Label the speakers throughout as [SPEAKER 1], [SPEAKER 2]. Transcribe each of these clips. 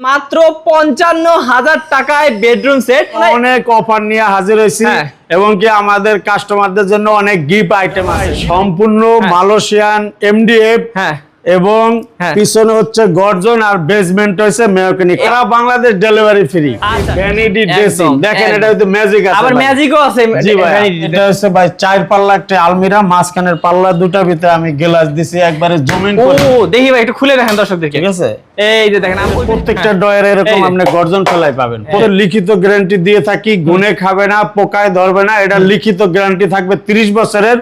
[SPEAKER 1] মাত্র পঞ্চান্ন হাজার টাকায় বেডরুম সেট
[SPEAKER 2] অনেক অফার নিয়ে হাজির হয়েছি।
[SPEAKER 1] হ্যাঁ।
[SPEAKER 2] এবং কি আমাদের কাস্টমারদের জন্য অনেক গিফট আইটেম আছে। সম্পূর্ণ। মালয়েশিয়ান এমডিএফ
[SPEAKER 1] হ্যাঁ।
[SPEAKER 2] এবং
[SPEAKER 1] হ্যাঁ।
[SPEAKER 2] পিছনে হচ্ছে গর্জন আর বেসমেন্ট হচ্ছে মেয়কনি সারা Bangladesh delivery free. Vanity dressing দেখেন এটা হচ্ছে ম্যাজিক আছে
[SPEAKER 1] আবার ম্যাজিকও আছে
[SPEAKER 2] জি ভাই এটা হচ্ছে ভাই চার পাল্লা একটা আলমিরা মাঝখানের পাল্লা দুটার ভিতরে আমি গ্লাস দিছি একবারে জমিন
[SPEAKER 1] ও
[SPEAKER 2] করে।
[SPEAKER 1] দেখি ভাই একটু খুলে দেখেন দর্শকদেরকে।
[SPEAKER 2] ঠিক আছে?
[SPEAKER 1] এই যে দেখেন আমি-
[SPEAKER 2] প্রত্যেকটা
[SPEAKER 1] হ্যাঁ।
[SPEAKER 2] ডয়ের এরকম আপনি গর্জন ফেলাই পাবেন। প্রত্যেক লিখিত গ্যারান্টি দিয়ে থাকি গুনে খাবে না পোকায় ধরবে না এটা লিখিত গ্যারান্টি থাকবে 30 বছরের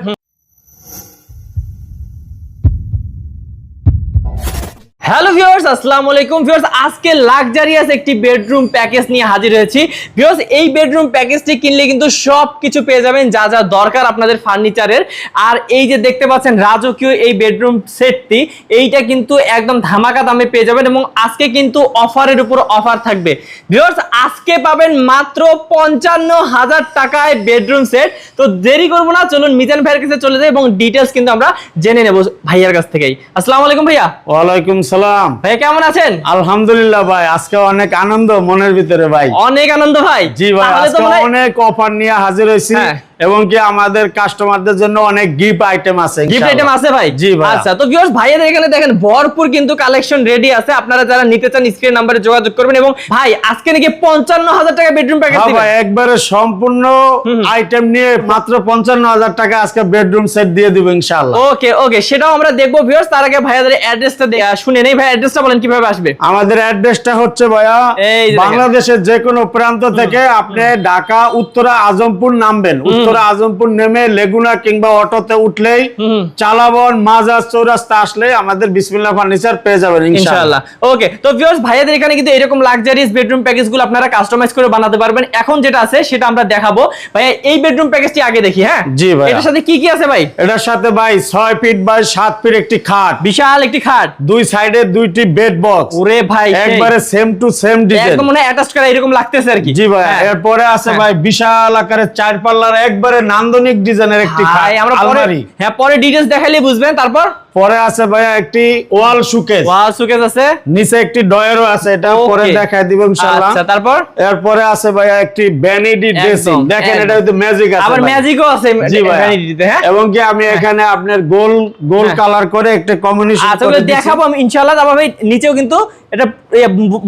[SPEAKER 1] হ্যালো ভিউয়ার্স আসসালামু আলাইকুম ভিউয়ার্স আজকে লাক্সারিয়াস একটি বেডরুম প্যাকেজ নিয়ে হাজির হয়েছি। ভিউয়ার্স এই বেডরুম প্যাকেজটি কিনলে কিন্তু সব কিছু পেয়ে যাবেন, যা যা দরকার আপনাদের ফার্নিচারের আর এই যে দেখতে পাচ্ছেন রাজকীয় এই বেডরুম সেটটি এইটা কিন্তু একদম ধামাকা দামে পেয়ে যাবেন এবং আজকে কিন্তু অফারের উপর অফার থাকবে। ভিউয়ার্স আজকে পাবেন মাত্র পঞ্চান্ন হাজার টাকায় বেডরুম সেট তো দেরি করব না, চলুন মিজান ভাইয়ের কাছে চলে যাই এবং ডিটেলস কিন্তু আমরা জেনে নেব ভাইয়ার কাছ থেকেই। আসসালামু আলাইকুম ভাইয়া।
[SPEAKER 2] ওয়ালাইকুম
[SPEAKER 1] ভাই কেমন আছেন?
[SPEAKER 2] আলহামদুলিল্লাহ ভাই আজকে অনেক আনন্দ মনের ভিতরে ভাই।
[SPEAKER 1] অনেক আনন্দ ভাই।
[SPEAKER 2] জি ভাই আজকে অনেক অফার নিয়ে হাজির হয়েছি।
[SPEAKER 1] হ্যাঁ।
[SPEAKER 2] এবং কি আমাদের কাস্টমারদের জন্য অনেক গিফট আইটেম আছে
[SPEAKER 1] গিফট আইটেম আছে ভাই?
[SPEAKER 2] জি ভাই
[SPEAKER 1] আচ্ছা তো ভিউয়ার্স ভাইয়াদের এখানে দেখেন ভরপুর কিন্তু কালেকশন রেডি আছে। আপনারা যারা নিতে চান স্ক্রিন নাম্বারে যোগাযোগ করবেন এবং ভাই আজকে নাকি পঞ্চান্ন হাজার টাকা বেডরুম প্যাকেজ
[SPEAKER 2] হ্যাঁ ভাই একবারে সম্পূর্ণ আইটেম নিয়ে মাত্র পঞ্চান্ন হাজার টাকা আজকে বেডরুম সেট দিয়ে দিব ইনশাআল্লাহ।
[SPEAKER 1] ওকে ওকে সেটাও আমরা দেখব ভিউয়ার্স তার আগে ভাইয়াদের অ্যাড্রেসটা শুনে নেই। ভাই অ্যাড্রেসটা বলেন কীভাবে আসবে?
[SPEAKER 2] আমাদের অ্যাড্রেসটা হচ্ছে ভাইয়া
[SPEAKER 1] এই
[SPEAKER 2] বাংলাদেশের যে কোনো প্রান্ত থেকে আপনি ঢাকা উত্তরা আজমপুর নামবেন। উত্তরা আজমপুর নেমে লেগুনা কিংবা অটোতে উঠলেই চালাবন মাজার চৌরাস্তা আসলে আমাদের বিসমিল্লাহ ফার্নিচার পেয়ে যাবেন ইনশাআল্লাহ।
[SPEAKER 1] ওকে তো ভিউয়ার্স ভাইয়াদের এখানে কিন্তু এরকম লাক্সারিয়াস বেডরুম প্যাকেজগুলো আপনারা কাস্টমাইজ করে বানাতে পারবেন। এখন যেটা আছে সেটা আমরা দেখাবো। ভাইয়া এই বেডরুম প্যাকেজটি আগে দেখি হ্যাঁ?
[SPEAKER 2] জি ভাইয়া।
[SPEAKER 1] এটার সাথে কি কি আছে ভাই?
[SPEAKER 2] এটার সাথে ভাই ছয় ফিট বাই সাত ফিট একটি খাট।
[SPEAKER 1] বিশাল একটি খাট।
[SPEAKER 2] দুই সাইডে দুইটি বেড বক্স
[SPEAKER 1] ওরে ভাই
[SPEAKER 2] একবারে সেম টু সেম ডিজাইন
[SPEAKER 1] একদম মনে অ্যাটাচ করা এরকম লাগতেছে আর কি।
[SPEAKER 2] জি ভাই
[SPEAKER 1] হ্যাঁ।
[SPEAKER 2] এরপরে আছে
[SPEAKER 1] হ্যাঁ।
[SPEAKER 2] ভাই বিশাল আকারের চার পাল্লার একবারে নান্দনিক ডিজাইনের একটি
[SPEAKER 1] খাই আমরা পরে হ্যাঁ পরে ডিটেইলস দেখাইলে বুঝবেন তারপর?
[SPEAKER 2] পরে আছে ভাইয়া একটি ওয়াল সুকেস
[SPEAKER 1] ওয়াল সুকেস আছে।
[SPEAKER 2] নিচে একটি ডয়ারও আছে এটা পরে দেখাই দিব ইনশাআল্লাহ।
[SPEAKER 1] আচ্ছা তারপর?
[SPEAKER 2] এরপরে আছে ভাইয়া একটি ভ্যানিটি ড্রেসিং দেখেন এটা হচ্ছে ম্যাজিক আছে
[SPEAKER 1] আবার ম্যাজিকও আছে ভ্যানিটিতে হ্যাঁ?
[SPEAKER 2] এবং কি আমি এখানে আপনার গোল গোল
[SPEAKER 1] হ্যাঁ।
[SPEAKER 2] কালার করে একটা কম্বিনেশন
[SPEAKER 1] আচ্ছা ওগুলো দেখাবো আমি ইনশাআল্লাহ। তারপর ভাই নিচেও কিন্তু এটা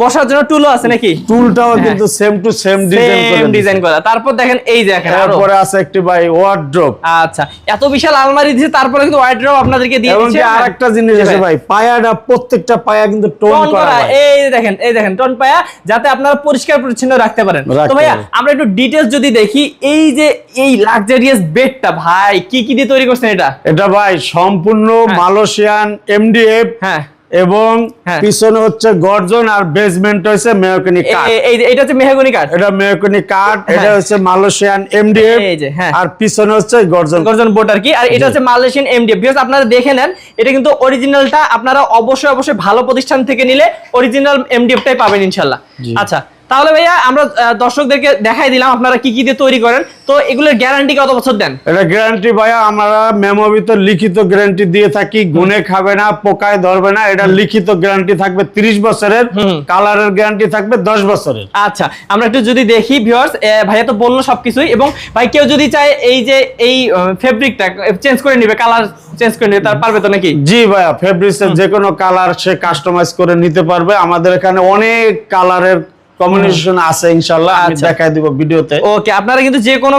[SPEAKER 1] বসার জন্য টুলও আছে নাকি?
[SPEAKER 2] টুলটাও কিন্তু সেম টু সেম ডিজাইন করে
[SPEAKER 1] সেম ডিজাইন করা। তারপর দেখেন এই দেখেন আরও।
[SPEAKER 2] এরপরে আছে একটি ভাই ওয়ার্ড্রপ
[SPEAKER 1] আচ্ছা এত বিশাল আলমারি দিয়েছে তারপরে কিন্তু ওয়াইড্রপ আপনাদেরকে দিয়ে
[SPEAKER 2] এবং
[SPEAKER 1] দিচ্ছে
[SPEAKER 2] আরেকটা জিনিস আছে
[SPEAKER 1] ভাই।
[SPEAKER 2] পায়াটা প্রত্যেকটা পায়া কিন্তু টোন করা
[SPEAKER 1] এই দেখেন এই দেখেন টোন পায়া যাতে আপনারা পরিষ্কার পরিচ্ছন্ন রাখতে পারেন। তো ভাইয়া আমরা একটু ডিটেলস যদি দেখি এই যে এই লাক্সারিয়াস বেডটা ভাই কি কি দিয়ে তৈরি করছেন এটা?
[SPEAKER 2] এটা ভাই সম্পূর্ণ মালয়েশিয়ান এমডিএফ
[SPEAKER 1] হ্যাঁ।
[SPEAKER 2] এবং
[SPEAKER 1] হ্যাঁ।
[SPEAKER 2] পিছনে হচ্ছে গর্জন আর বেসমেন্ট হচ্ছে
[SPEAKER 1] মেহগনি
[SPEAKER 2] কাঠ।
[SPEAKER 1] এটা হচ্ছে মেহগনি কাঠ?
[SPEAKER 2] এটা মেহগনি কাঠ এটা
[SPEAKER 1] হ্যাঁ।
[SPEAKER 2] হচ্ছে মালয়েশিয়ান এমডিএফ
[SPEAKER 1] হ্যাঁ।
[SPEAKER 2] আর পিছনে হচ্ছে গর্জন।
[SPEAKER 1] গর্জন বোর্ড আর কি। আর এটা হচ্ছে মালয়েশিয়ান এমডিএফ বিকজ আপনারা দেখে নেন এটা কিন্তু অরিজিনালটা আপনারা অবশ্যই অবশ্যই ভালো প্রতিষ্ঠান থেকে নিলে অরিজিনাল এমডিএফটাই পাবেন
[SPEAKER 2] ইনশাআল্লাহ
[SPEAKER 1] আচ্ছা তাহলে ভাইয়া আমরা দর্শকদেরকে দেখাই দিলাম আপনারা কি কি দিয়ে তৈরি করেন। তো এগুলোর গ্যারান্টি কত বছর দেন?
[SPEAKER 2] এটা গ্যারান্টি ভাইয়া আমরা মেমো ভিতর লিখিত গ্যারান্টি দিয়ে থাকি গুনে খাবে না পোকায় ধরবে না এটা লিখিত গ্যারান্টি থাকবে 30 বছরের কালারের গ্যারান্টি থাকবে 10 বছরের।
[SPEAKER 1] আচ্ছা আমরা একটু যদি দেখি ভিউয়ার্স ভাইয়া তো বলল সবকিছুই এবং ভাই কেউ যদি চায় এই যে এই ফেব্রিকটা চেঞ্জ করে নিবে কালার চেঞ্জ করে নিবে তার পারবে তো নাকি?
[SPEAKER 2] জি ভাইয়া ফেব্রিক্সের যে কোনো কালার সে কাস্টমাইজ করে নিতে পারবে। আমাদের এখানে অনেক কালারের কম্বিনেশন আছে ইনশাআল্লাহ আমি
[SPEAKER 1] আচ্ছা।
[SPEAKER 2] দেখাই দিব ভিডিওতে
[SPEAKER 1] ওকে আপনারা কিন্তু যে কোনো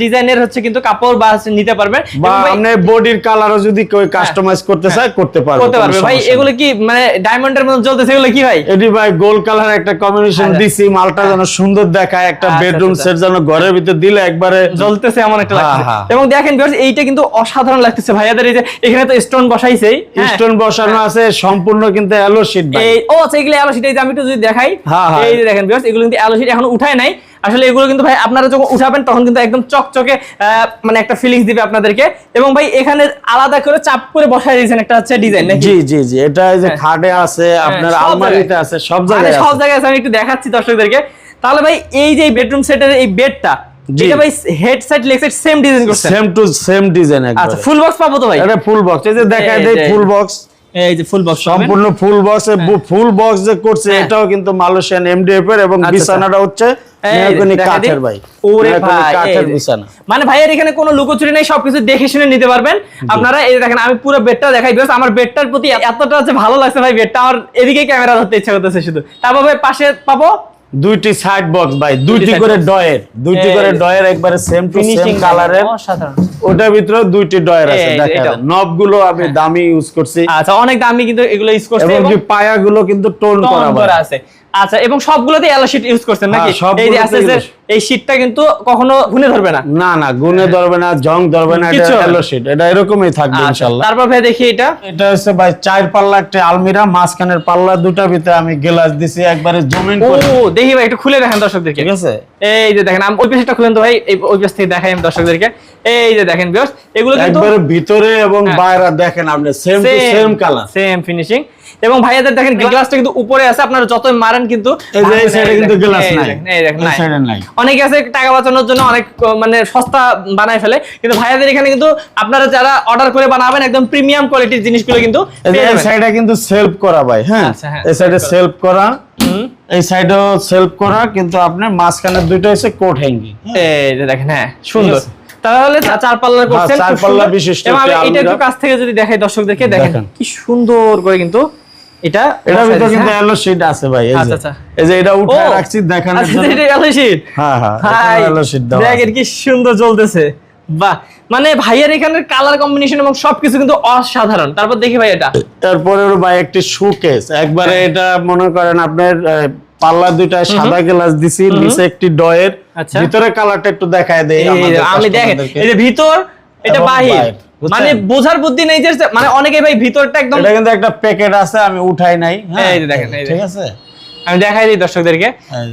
[SPEAKER 1] ডিজাইনের হচ্ছে কিন্তু কাপড় বা নিতে পারবেন
[SPEAKER 2] বা
[SPEAKER 1] এবং
[SPEAKER 2] আপনি বডির কালারও যদি কেউ কাস্টমাইজ করতে চায় করতে পারবে
[SPEAKER 1] করতে পারবে ভাই এগুলো কি মানে ডায়মন্ডের মতো জ্বলতেছে এগুলো কি ভাই
[SPEAKER 2] এটি ভাই গোল কালার একটা কম্বিনেশন
[SPEAKER 1] আচ্ছা।
[SPEAKER 2] দিছি মালটা যেন সুন্দর দেখায় একটা
[SPEAKER 1] আচ্ছা,
[SPEAKER 2] বেডরুম
[SPEAKER 1] আচ্ছা।
[SPEAKER 2] সেট যেন ঘরের ভিতরে দিলে একবারে
[SPEAKER 1] জ্বলতেছে এমন একটা
[SPEAKER 2] হ্যাঁ,
[SPEAKER 1] লাগছে
[SPEAKER 2] হ্যাঁ।
[SPEAKER 1] এবং দেখেন viewers, এইটা কিন্তু অসাধারণ লাগতেছে ভাইয়াদের এই যে এখানে তো স্টোন বসাইছেই হ্যাঁ।
[SPEAKER 2] স্টোন বসানো আছে সম্পূর্ণ কিন্তু এলো শীট ভাই
[SPEAKER 1] ও আচ্ছা এগুলো অ্যালো শিট এই যে আমি একটু যদি দেখাই
[SPEAKER 2] হ্যাঁ, হ্যাঁ।
[SPEAKER 1] এই যে দেখেন viewers, এগুলো কিন্তু অ্যালো শিট এখন উঠায় নাই। আসলে এগুলো কিন্তু ভাই আপনারা যখন উঠাবেন তখন কিন্তু একদম চকচকে মানে একটা ফিলিংস দিবে আপনাদেরকে। এবং ভাই এখানে আলাদা করে চাপ করে বসাই দিয়েছেন একটা হচ্ছে ডিজাইন
[SPEAKER 2] জি জি জি। এটা এই যে
[SPEAKER 1] হ্যাঁ।
[SPEAKER 2] খাটে আছে আপনার আলমারিতে আছে সব জায়গায়
[SPEAKER 1] সব জায়গায় আছে, আমি একটু দেখাচ্ছি দর্শকদেরকে। তাহলে ভাই এই যে বেডরুম সেটের এই বেডটা। এটা ভাই head side leg side same design করছেন?
[SPEAKER 2] সেম টু সেম ডিজাইন
[SPEAKER 1] আচ্ছা ফুল বক্স পাবো তো ভাই?
[SPEAKER 2] এটা ফুল বক্স এই যে দেখায় দেই। ফুল বক্স
[SPEAKER 1] এই যে ফুল বক্স
[SPEAKER 2] সম্পূর্ণ ফুল বক্স ফুল বক্স যে করছে
[SPEAKER 1] হ্যাঁ।
[SPEAKER 2] এটাও কিন্তু মালয়েশিয়ান এমডিএফ এর এবং
[SPEAKER 1] আচ্ছা,
[SPEAKER 2] বিছানাটা হচ্ছে কাঠের ভাই।
[SPEAKER 1] ওরে ভাই
[SPEAKER 2] কাঠের বিছানা।
[SPEAKER 1] মানে ভাইয়ের এখানে কোনো লুকোচুরি নেই সবকিছু দেখে শুনে নিতে পারবেন। আপনারা এই দেখেন আমি পুরো বেডটা দেখাই বিকজ আমার বেডটার প্রতি এতটা ভালো লাগছে ভাই বেডটা আমার এদিকে ক্যামেরা ধরতে ইচ্ছা করতেছে শুধু। তারপর পাশে পাবো
[SPEAKER 2] দুইটি সাইড বক্স ভাই দুইটি করে। ডয়ের দুইটি করে ডয়ের একবারে সেম টু সেম কালারের ওটার ভিতরে দুইটি ডয়ের আছে দেখেন নবগুলো আমি দামি ইউজ করছি।
[SPEAKER 1] আচ্ছা অনেক দামি কিন্তু এগুলো ইউজ করছি
[SPEAKER 2] এবং কি পায়াগুলো কিন্তু টোন। করা
[SPEAKER 1] আছে। আচ্ছা এবং সবগুলোতে এলো শীট ইউজ করছেন নাকি?
[SPEAKER 2] হ্যাঁ,
[SPEAKER 1] এই যে আছে যে এই শীটটা কিন্তু কখনো ঘুনে ধরবে না?
[SPEAKER 2] না না গুনে ধরবে না জং ধরবে না এটা এলো শীট এটা এরকমই থাকবে
[SPEAKER 1] আচ্ছা,
[SPEAKER 2] ইনশাআল্লাহ।
[SPEAKER 1] তারপর ভাই দেখি এটা।
[SPEAKER 2] এটা হচ্ছে ভাই চার পাল্লা একটা আলমিরা মাঝখানের পাল্লা দুটার ভিতরে আমি গ্লাস দিছি একবারে জমিন
[SPEAKER 1] ও
[SPEAKER 2] করে।
[SPEAKER 1] দেখি ভাই একটু খুলে দেখেন দর্শকদেরকে।
[SPEAKER 2] ঠিক আছে?
[SPEAKER 1] এই যে দেখেন আমি ওই পেজটা খুলেন তো ভাই এই ওই পেজ থেকে দেখাই আমি দর্শকদেরকে। এই যে দেখেন বিয়স এগুলো কিন্তু
[SPEAKER 2] একবারে ভিতরে এবং
[SPEAKER 1] হ্যাঁ।
[SPEAKER 2] বাইরে দেখেন আপনি same to same colour
[SPEAKER 1] same finishing এবং ভাইয়াদের দেখেন গ্লাসটা কিন্তু উপরে আছে আপনারা যতই মারেন কিন্তু
[SPEAKER 2] কিন্তু গ্লাস নাই।
[SPEAKER 1] এই দেখেন নাই।
[SPEAKER 2] সাইডে নাই।
[SPEAKER 1] অনেকে আছে টাকা বাঁচানোর জন্য অনেক মানে সস্তা বানায় ফেলে কিন্তু ভাইয়াদের এখানে কিন্তু আপনারা যারা অর্ডার করে বানাবেন একদম প্রিমিয়াম কোয়ালিটির জিনিসগুলো কিন্তু
[SPEAKER 2] এই। সাইডে কিন্তু সেলফ করা ভাই হ্যাঁ?
[SPEAKER 1] আচ্ছা, হ্যাঁ,
[SPEAKER 2] এই সাইডে সেলফ করা। এই সাইডেও সেলফ করা কিন্তু আপনার মাঝখানে দুইটা হচ্ছে কোট হ্যাঙ্গিং
[SPEAKER 1] এই যে দেখেন হ্যাঁ সুন্দর। তাহলে চার পাল্লা করছেন
[SPEAKER 2] চার পাল্লা বিশিষ্ট
[SPEAKER 1] এটা একটু কাছ থেকে যদি দেখাই দর্শকদেরকে দেখেন। কি সুন্দর করে কিন্তু এটা বসায়
[SPEAKER 2] ভিতরে কিন্তু
[SPEAKER 1] হ্যাঁ?
[SPEAKER 2] এলো শীট আছে ভাই এই যে
[SPEAKER 1] আচ্ছা, আচ্ছা।
[SPEAKER 2] এই যে এটা উঠে রাখছি দেখানোর
[SPEAKER 1] আচ্ছা,
[SPEAKER 2] জন্য
[SPEAKER 1] এটা sheet।
[SPEAKER 2] হ্যাঁ হ্যাঁ এলো শীট
[SPEAKER 1] দেখেন কি সুন্দর জ্বলতেছে বাহ মানে ভাইয়ের এখানের কালার কম্বিনেশন এবং সবকিছু কিন্তু অসাধারণ তারপর দেখি ভাই এটা
[SPEAKER 2] তারপরে ভাই একটি শোকেস একবারে
[SPEAKER 1] হ্যাঁ।
[SPEAKER 2] এটা মনে করেন আপনার পাল্লা দুইটা সাদা গ্লাস দিছি নিচে একটি ডয়ের। ভিতরে কালারটা একটু দেখায় দেই
[SPEAKER 1] এই যে,
[SPEAKER 2] আমাদের
[SPEAKER 1] আমি দেখেন এই যে ভিতর এটা বাহির? মানে বোঝার বুদ্ধি নেই যে মানে অনেকে ভাই ভিতরটা একদম
[SPEAKER 2] এটা কিন্তু একটা প্যাকেট আছে আমি উঠাই নাই হ্যাঁ?
[SPEAKER 1] এই যে দেখেন,
[SPEAKER 2] ঠিক আছে?
[SPEAKER 1] আমি দেখাই দিই দর্শকদেরকে।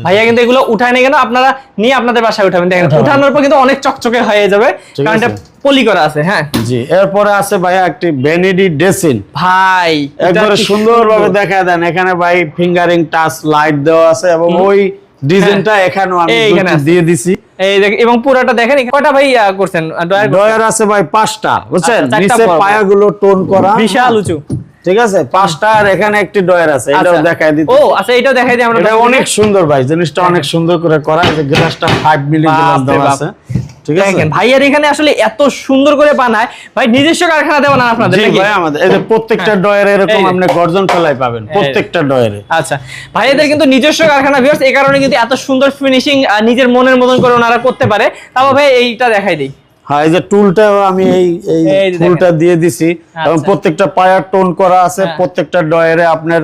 [SPEAKER 1] ভাইয়া কিন্তু এগুলো উঠায় নেই কেন? আপনারা নিয়ে আপনাদের বাসায় উঠাবেন। দেখেন উঠানোর পর কিন্তু অনেক চকচকে হয়ে যাবে কারণ এটা পলি করা আছে হ্যাঁ?
[SPEAKER 2] জি এরপরে আছে ভাইয়া একটি ভ্যানিডি ডেসিন
[SPEAKER 1] ভাই
[SPEAKER 2] একবারে সুন্দরভাবে
[SPEAKER 1] সুন্দর।
[SPEAKER 2] দেখা দেন এখানে ভাই ফিঙ্গারিং টাচ লাইট দেওয়া আছে এবং ওই ডিজাইনটা এখানেও আমি
[SPEAKER 1] হ্যাঁ।
[SPEAKER 2] দিয়ে দিছি।
[SPEAKER 1] এই এবং পুরাটা দেখেন কয়টা ভাই করছেন?
[SPEAKER 2] ডয়ার আছে ভাই পাঁচটা বুঝছেন?
[SPEAKER 1] আচ্ছা,
[SPEAKER 2] নিচে। পায়াগুলো টোন করা।
[SPEAKER 1] বিশাল উঁচু।
[SPEAKER 2] ঠিক আছে? পাঁচটা আর এখানে একটি ডয়ার আছে এটাও
[SPEAKER 1] আচ্ছা।
[SPEAKER 2] দেখাই দিই
[SPEAKER 1] ও আচ্ছা এটাও দেখাই দিই আমরা
[SPEAKER 2] এটা অনেক সুন্দর ভাই জিনিসটা অনেক সুন্দর করে করা। এই গ্লাসটা 5 মিলি গ্লাস দেওয়া আছে। ঠিক আছে?
[SPEAKER 1] দেখেন ভাইয়ার এখানে আসলে এত সুন্দর করে বানায়। ভাই নিজস্ব আপনাদের
[SPEAKER 2] জি? ভাই আমাদের এই যে প্রত্যেকটা ডয়ারে এরকম আপনি গর্জন ফেলাই পাবেন প্রত্যেকটা ডয়ারে
[SPEAKER 1] আচ্ছা ভাইয়াদের কিন্তু নিজস্ব কারখানা ভিউয়ার্স এই কারণে কিন্তু এত সুন্দর ফিনিশিং নিজের মনের মতন করে ওনারা করতে পারে। তারপর ভাই এইটা দেখাই দিই।
[SPEAKER 2] হ্যাঁ এই যে টুলটাও আমি এই এই
[SPEAKER 1] এই
[SPEAKER 2] টুলটা দিয়ে দিছি। এবং
[SPEAKER 1] আচ্ছা।
[SPEAKER 2] প্রত্যেকটা পায়ার টোন করা আছে
[SPEAKER 1] হ্যাঁ।
[SPEAKER 2] প্রত্যেকটা ডয়ারে আপনার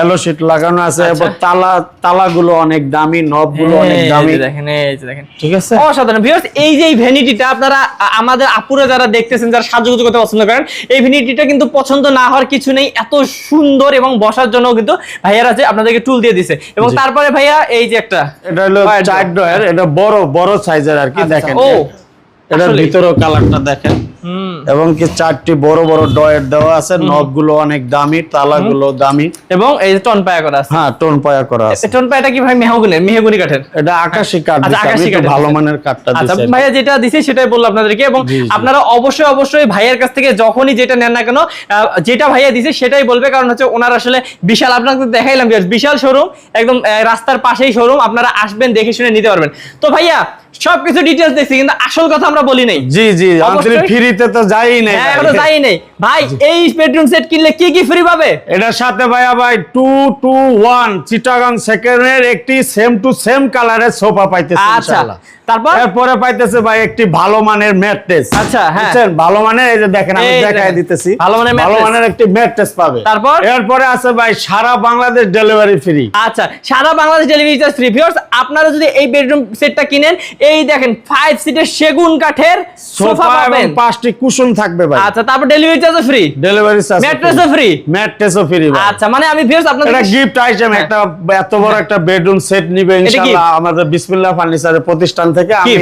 [SPEAKER 2] এলো শিট লাগানো আছে
[SPEAKER 1] আচ্ছা।
[SPEAKER 2] এবং তালা তালাগুলো অনেক দামি নবগুলো অনেক দামি।
[SPEAKER 1] দেখেন এই যে দেখেন।
[SPEAKER 2] ঠিক আছে?
[SPEAKER 1] অসাধারণ। ভিউয়ার্স এই যে ভ্যানিটিটা আপনারা আমাদের আপুরা যারা দেখতেছেন যারা সাজুগুজু করতে পছন্দ করেন এই ভ্যানিটিটা কিন্তু পছন্দ না হওয়ার কিছু নেই। এত সুন্দর এবং বসার জন্য কিন্তু ভাইয়ারা আছে আপনাদেরকে টুল দিয়ে দিছে। এবং তারপরে ভাইয়া এই যে একটা
[SPEAKER 2] এটা হলো চার ডয়ার এটা বড় বড় সাইজের আর কি
[SPEAKER 1] আচ্ছা,
[SPEAKER 2] দেখেন।
[SPEAKER 1] ও,
[SPEAKER 2] এটার। ভিতরেও কালারটা দেখেন। এবং কি চারটি বড় বড় ডয়ের দেওয়া আছে নবগুলো অনেক দামি তালাগুলো দামি।
[SPEAKER 1] এবং এই টন পায়া করা আছে।
[SPEAKER 2] হ্যাঁ টোন পায়া করা আছে।
[SPEAKER 1] টন পায়াটা কি ভাই মেহগুনের মেহগুনি কাঠের?
[SPEAKER 2] এটা আকাশি কাঠ
[SPEAKER 1] আচ্ছা, আকাশি কাঠের
[SPEAKER 2] ভালো মানের কাঠটা
[SPEAKER 1] আচ্ছা ভাইয়া যেটা দিছে সেটাই বলল আপনাদেরকে এবং। আপনারা অবশ্যই অবশ্যই ভাইয়ের কাছ থেকে যখনই যেটা নেন না কেন যেটা ভাইয়া দিছে সেটাই বলবে কারণ হচ্ছে ওনার আসলে বিশাল আপনাকে দেখাইলাম বিশাল শোরুম একদম রাস্তার পাশেই শোরুম আপনারা আসবেন দেখে শুনে নিতে পারবেন। তো ভাইয়া সবকিছু ডিটেলস দেখছি কিন্তু আসল কথা আমরা বলি নাই।
[SPEAKER 2] জি জি
[SPEAKER 1] অবশ্যই।
[SPEAKER 2] ফ্রিতে তো যাই নাই
[SPEAKER 1] হ্যাঁ এখনও যাই নেই। ভাই এই বেডরুম সেট কিনলে কি কি ফ্রি পাবে?
[SPEAKER 2] এটার সাথে ভাইয়া ভাই টু টু ওয়ান চিটাগাং সেকেন্ডের একটি সেম টু সেম কালারের সোফা পাইতেছে
[SPEAKER 1] আচ্ছা।
[SPEAKER 2] ইনশাআল্লাহ।
[SPEAKER 1] তারপর?
[SPEAKER 2] এরপরে পাইতেছে ভাই একটি ভালো মানের ম্যাট্রেস
[SPEAKER 1] আচ্ছা, হ্যাঁ।
[SPEAKER 2] বুঝছেন? ভালো মানের এই যে দেখেন আমি দেখাই দিতেছি।
[SPEAKER 1] ভালো মানের
[SPEAKER 2] ভালো মানের একটি ম্যাট্রেস পাবে।
[SPEAKER 1] তারপর?
[SPEAKER 2] এরপরে আছে ভাই সারা বাংলাদেশ ডেলিভারি ফ্রি
[SPEAKER 1] আচ্ছা সারা Bangladesh delivery charge free viewers আপনারা যদি এই বেডরুম সেটটা কিনেন এই দেখেন ফাইভ সিটের সেগুন কাঠের সোফা পাবেন।
[SPEAKER 2] পাঁচটি কুশন থাকবে ভাই।
[SPEAKER 1] আচ্ছা তারপর ডেলিভারি চার্জও ফ্রি
[SPEAKER 2] ডেলিভারি চার্জ
[SPEAKER 1] ম্যাট্রেসও ফ্রি
[SPEAKER 2] ম্যাট্রেসও ফ্রি ভাই।
[SPEAKER 1] আচ্ছা মানে আমি ভিউয়ার্স আপনাদের
[SPEAKER 2] এটা গিফট আইটেম একটা এত বড় একটা বেডরুম সেট নিবে ইনশাআল্লাহ আমাদের বিসমিল্লাহ ফার্নিচারের প্রতিষ্ঠান থেকে আমি।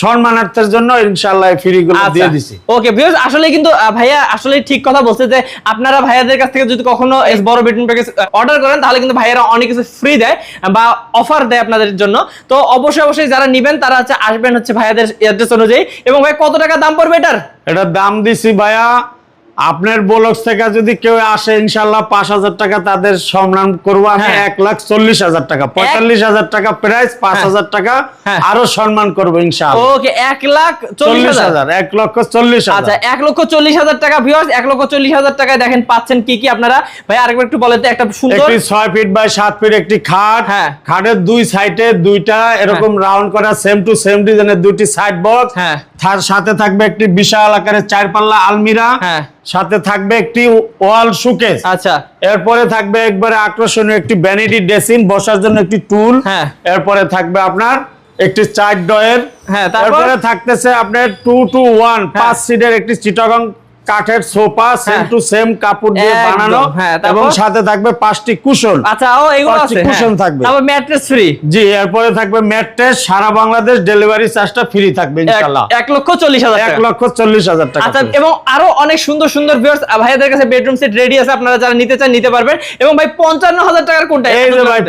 [SPEAKER 2] সম্মানার্থের জন্য ইনশাআল্লাহ ফ্রি গুলো দিয়ে দিছি।
[SPEAKER 1] ওকে ভিউয়ার্স আসলে কিন্তু ভাইয়া আসলে ঠিক কথা বলছে যে আপনারা ভাইয়াদের কাছ থেকে যদি কখনো এস বড় বেডরুম প্যাকেজ অর্ডার করেন তাহলে কিন্তু ভাইয়ারা অনেক কিছু ফ্রি দেয় বা অফার দেয় আপনাদের জন্য। তো অবশ্যই অবশ্যই যারা নিবেন তারা হচ্ছে আসবেন হচ্ছে ভাইয়াদের অ্যাড্রেস অনুযায়ী। এবং ভাই কত টাকা দাম পড়বে এটার?
[SPEAKER 2] এটার দাম দিছি ভাইয়া আপনার ব্লক থেকে যদি কেউ আসে ইনশাল্লাহ পাঁচ হাজার টাকা তাদের সম্মান করব আমি
[SPEAKER 1] হ্যাঁ।
[SPEAKER 2] এক লাখ চল্লিশ হাজার টাকা পঁয়তাল্লিশ হাজার টাকা প্রাইস পাঁচ
[SPEAKER 1] হ্যাঁ।
[SPEAKER 2] হাজার টাকা
[SPEAKER 1] হ্যাঁ।
[SPEAKER 2] আরও সম্মান করব ইনশাল্লাহ
[SPEAKER 1] ওকে এক লাখ চল্লিশ হাজার
[SPEAKER 2] এক লক্ষ চল্লিশ
[SPEAKER 1] আচ্ছা
[SPEAKER 2] হাজার
[SPEAKER 1] এক লক্ষ চল্লিশ হাজার টাকা ভিউয়ার্স এক লক্ষ চল্লিশ হাজার টাকায় দেখেন পাচ্ছেন কি কি আপনারা ভাই আরেকবার একটু বলেন তো একটা সুন্দর
[SPEAKER 2] একটি ছয় ফিট বাই সাত ফিট একটি খাট
[SPEAKER 1] হ্যাঁ।
[SPEAKER 2] খাটের দুই সাইডে দুইটা এরকম রাউন্ড করা সেম টু সেম ডিজাইনের দুইটি সাইড বক্স
[SPEAKER 1] হ্যাঁ।
[SPEAKER 2] তার সাথে থাকবে একটি বিশাল আকারের চার পাল্লা আলমিরা
[SPEAKER 1] হ্যাঁ।
[SPEAKER 2] সাথে থাকবে একটি ওয়াল সুকেস
[SPEAKER 1] আচ্ছা।
[SPEAKER 2] এরপরে থাকবে একবারে আকর্ষণীয় একটি ভ্যানিটি ড্রেসিং বসার জন্য একটি টুল।
[SPEAKER 1] হ্যাঁ।
[SPEAKER 2] এরপরে থাকবে আপনার একটি চার ডয়ের।
[SPEAKER 1] হ্যাঁ, তারপরে?
[SPEAKER 2] থাকতেছে আপনার টু টু ওয়ান পাঁচ সিটের একটি চিটাগং কাঠের সোফা সেম। টু সেম কাপড় দিয়ে বানানো
[SPEAKER 1] হ্যাঁ,
[SPEAKER 2] এবং সাথে থাকবে পাঁচটি কুশন।
[SPEAKER 1] আচ্ছা ও এগুলো আছে হ্যাঁ।
[SPEAKER 2] থাকবে।
[SPEAKER 1] তারপর ম্যাট্রেস ফ্রি
[SPEAKER 2] জি এরপরে থাকবে ম্যাট্রেস সারা বাংলাদেশ ডেলিভারি চার্জটা ফ্রি থাকবে ইনশাল্লাহ
[SPEAKER 1] এক লক্ষ চল্লিশ হাজার
[SPEAKER 2] এক
[SPEAKER 1] টাকা
[SPEAKER 2] লক্ষ চল্লিশ হাজার টাকা
[SPEAKER 1] আচ্ছা এবং আরও অনেক সুন্দর সুন্দর ভিউয়ার্স ভাইয়াদের কাছে বেডরুম সেট রেডি আছে আপনারা যারা নিতে চান নিতে পারবেন। এবং ভাই পঞ্চান্ন হাজার টাকার কোনটা?
[SPEAKER 2] এই যে ভাই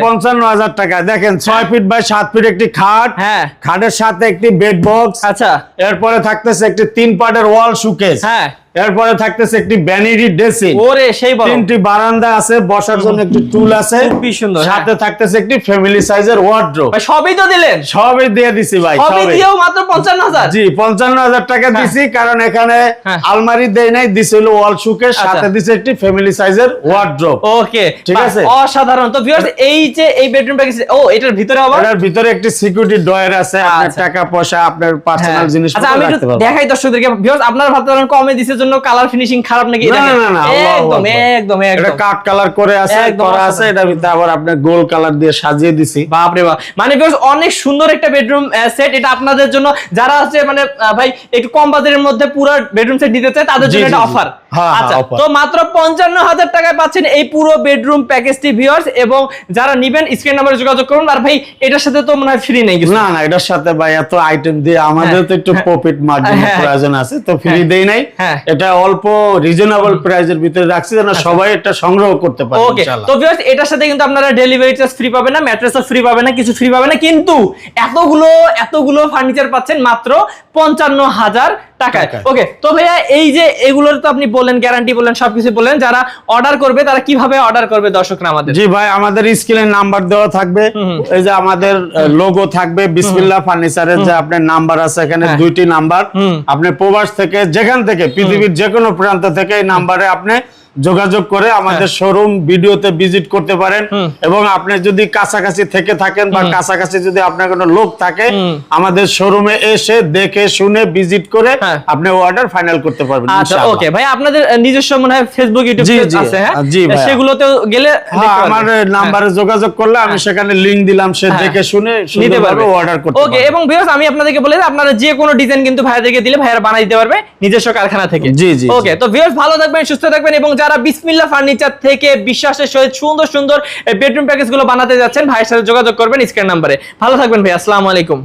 [SPEAKER 2] হাজার টাকা। দেখেন ছয় ফিট বাই সাত ফিট একটি খাট
[SPEAKER 1] হ্যাঁ।
[SPEAKER 2] খাটের সাথে একটি বেড বক্স
[SPEAKER 1] আচ্ছা।
[SPEAKER 2] এরপরে থাকতেছে একটি তিন পার্টের ওয়াল সুকেস
[SPEAKER 1] হ্যাঁ।
[SPEAKER 2] এরপরে থাকতেছে একটি ভ্যানিটি ড্রেসিং।
[SPEAKER 1] ওরে সেই
[SPEAKER 2] তিনটি বারান্দা আছে বসার জন্য একটি টুল আছে।
[SPEAKER 1] খুবই সুন্দর, হ্যাঁ।
[SPEAKER 2] সাথে থাকতেছে একটি ফ্যামিলি সাইজের ওয়ার্ড্রোব
[SPEAKER 1] ভাই, সবই তো দিলেন?
[SPEAKER 2] সবই দিয়ে দিছি ভাই
[SPEAKER 1] সবই দিয়েও মাত্র পঞ্চান্ন হাজার?
[SPEAKER 2] জি পঞ্চান্ন হাজার টাকা দিছি কারণ এখানে
[SPEAKER 1] হ্যাঁ।
[SPEAKER 2] আলমারি দেয় নাই দিছিল ওয়াল সুকেস
[SPEAKER 1] আচ্ছা।
[SPEAKER 2] সাথে দিছে একটি ফ্যামিলি সাইজের ওয়ার্ড্রোব
[SPEAKER 1] ওকে
[SPEAKER 2] ঠিক আছে?
[SPEAKER 1] অসাধারণ। তো ভিউয়ার্স এই যে এই বেডরুম প্যাকেজ ও এটার ভিতরে আবার?
[SPEAKER 2] এটার ভিতরে একটি সিকিউরিটি ডয়ার আছে আপনার
[SPEAKER 1] আচ্ছা।
[SPEAKER 2] টাকা পয়সা আপনার
[SPEAKER 1] হ্যাঁ।
[SPEAKER 2] পার্সোনাল জিনিস
[SPEAKER 1] আচ্ছা আমি দেখাই দর্শকদেরকে। ভিউয়ার্স আপনার ভাবতে পারেন কমে দিছের জন্য কালার ফিনিশিং খারাপ নাকি?
[SPEAKER 2] না, না, না,
[SPEAKER 1] একদম একদম
[SPEAKER 2] এটা কাট কালার করে আছে করা আছে এটা ভিতরে আবার আপনার গোল কালার দিয়ে সাজিয়ে দিছি।
[SPEAKER 1] বাপ রে বাপ। মানে ভিউয়ার্স অনেক সুন্দর একটা বেডরুম সেট এটা আপনাদের জন্য। যারা আছে মানে ভাই একটু কম বাজেটের মধ্যে পুরো বেডরুম সেট নিতে চায় তাদের জন্য এটা অফার আচ্ছা। তো মাত্র পঞ্চান্ন হাজার টাকায় পাচ্ছেন এই পুরো বেডরুম প্যাকেজটি ভিউয়ার্স এবং যারা নিবেন স্ক্রিন নাম্বারে যোগাযোগ করুন আর ভাই এটার সাথে তো মনে হয় ফ্রি নেই
[SPEAKER 2] না না এটার সাথে ভাই এত আইটেম দিয়ে আমাদের তো একটু প্রফিট মার্জিন
[SPEAKER 1] হ্যাঁ।
[SPEAKER 2] প্রয়োজন আছে তো ফ্রি
[SPEAKER 1] হ্যাঁ।
[SPEAKER 2] দেই নাই
[SPEAKER 1] হ্যাঁ।
[SPEAKER 2] এটা অল্প রিজনেবল ভিতরে রাখছি যেন সবাই এটা সংগ্রহ করতে পারে
[SPEAKER 1] ওকে তো ভিউয়ার্স এটার সাথে কিন্তু আপনারা ডেলিভারি চার্জ ফ্রি পাবেন না ম্যাট্রেসও ফ্রি পাবেন না কিছু ফ্রি পাবেন না কিন্তু এতগুলো এতগুলো ফার্নিচার পাচ্ছেন মাত্র পঞ্চান্ন হাজার টাকায়। ওকে তো ভাইয়া এই যে এগুলোর তো আপনি বললেন গ্যারান্টি বললেন সবকিছু বললেন যারা অর্ডার করবে তারা কীভাবে অর্ডার করবে দর্শকরা আমাদের
[SPEAKER 2] জি ভাই আমাদের স্ক্রিনে নাম্বার দেওয়া থাকবে। এই যে আমাদের লোগো থাকবে বিসমিল্লাহ ফার্নিচারের যে আপনার নাম্বার আছে এখানে
[SPEAKER 1] হ্যাঁ।
[SPEAKER 2] দুইটি নাম্বার। আপনি প্রবাস থেকে যেখান থেকে পৃথিবীর যে কোনো প্রান্ত থেকে এই নাম্বারে আপনি যোগাযোগ করে আমাদের শোরুম ভিডিওতে ভিজিট করতে পারেন এবং আপনি যদি কাছাকাছি থেকে থাকেন বা কাছাকাছি যদি আপনার কোনো লোক থাকে। আমাদের শোরুমে এসে দেখে শুনে ভিজিট করে
[SPEAKER 1] হ্যাঁ।
[SPEAKER 2] আপনি অর্ডার ফাইনাল করতে পারবেন
[SPEAKER 1] আচ্ছা ওকে ভাই আপনাদের নিজস্ব মনে হয় ফেসবুক ইউটিউব পেজ আছে হ্যাঁ?
[SPEAKER 2] জি ভাইয়া।
[SPEAKER 1] সেগুলোতেও গেলে
[SPEAKER 2] হ্যাঁ আমার নাম্বারে যোগাযোগ করলে আমি সেখানে লিংক দিলাম সে
[SPEAKER 1] হ্যাঁ।
[SPEAKER 2] দেখে শুনে
[SPEAKER 1] নিতে পারবে।
[SPEAKER 2] অর্ডার করতে
[SPEAKER 1] ওকে এবং ভিউয়ার্স আমি আপনাদেরকে বলে দিই, আপনারা যে কোনো ডিজাইন কিন্তু ভাইয়াদেরকে দিলে ভাইয়ারা বানাই দিতে পারবে নিজস্ব কারখানা থেকে।
[SPEAKER 2] জি, জি,
[SPEAKER 1] ওকে তো ভিউয়ার্স ভালো থাকবেন সুস্থ থাকবেন এবং যারা বিসমিল্লা ফার্নিচার থেকে বিশ্বাসের সহিত সুন্দর সুন্দর বেডরুম প্যাকেজগুলো বানাতে যাচ্ছেন, ভাইয়ের সাথে যোগাযোগ করবেন স্ক্রিন নাম্বারে। ভালো থাকবেন ভাই, আসসালামু আলাইকুম।